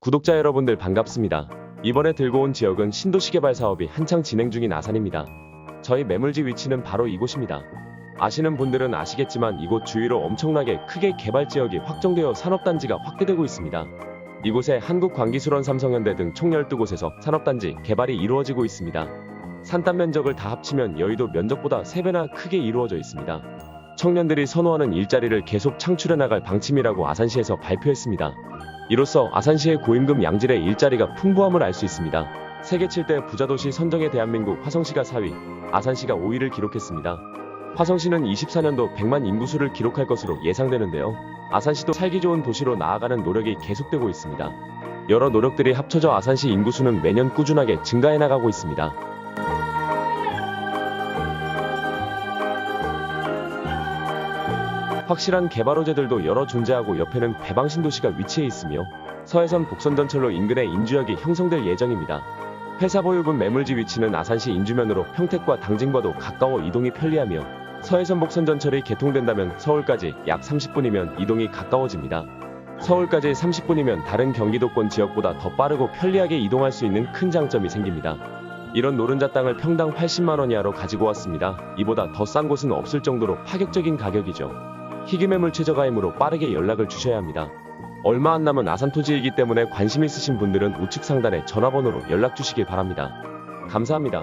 구독자 여러분들 반갑습니다. 이번에 들고 온 지역은 신도시 개발 사업이 한창 진행 중인 아산입니다. 저희 매물지 위치는 바로 이곳입니다. 아시는 분들은 아시겠지만 이곳 주위로 엄청나게 크게 개발 지역이 확정되어 산업단지가 확대되고 있습니다. 이곳에 한국광기술원 삼성현대 등 총 12곳에서 산업단지 개발이 이루어지고 있습니다. 산단 면적을 다 합치면 여의도 면적보다 3배나 크게 이루어져 있습니다. 청년들이 선호하는 일자리를 계속 창출해 나갈 방침이라고 아산시에서 발표했습니다. 이로써 아산시의 고임금 양질의 일자리가 풍부함을 알 수 있습니다. 세계 7대 부자도시 선정의 대한민국 화성시가 4위, 아산시가 5위를 기록했습니다. 화성시는 24년도 100만 인구수를 기록할 것으로 예상되는데요. 아산시도 살기 좋은 도시로 나아가는 노력이 계속되고 있습니다. 여러 노력들이 합쳐져 아산시 인구수는 매년 꾸준하게 증가해 나가고 있습니다. 확실한 개발 호재들도 여러 존재하고 옆에는 배방신도시가 위치해 있으며 서해선 복선전철로 인근의 인주역이 형성될 예정입니다. 회사 보유분 매물지 위치는 아산시 인주면으로 평택과 당진과도 가까워 이동이 편리하며 서해선 복선전철이 개통된다면 서울까지 약 30분이면 이동이 가까워집니다. 서울까지 30분이면 다른 경기도권 지역보다 더 빠르고 편리하게 이동할 수 있는 큰 장점이 생깁니다. 이런 노른자 땅을 평당 80만원 이하로 가지고 왔습니다. 이보다 더 싼 곳은 없을 정도로 파격적인 가격이죠. 희귀 매물 최저가이므로 빠르게 연락을 주셔야 합니다. 얼마 안 남은 아산 토지이기 때문에 관심 있으신 분들은 우측 상단에 전화번호로 연락 주시길 바랍니다. 감사합니다.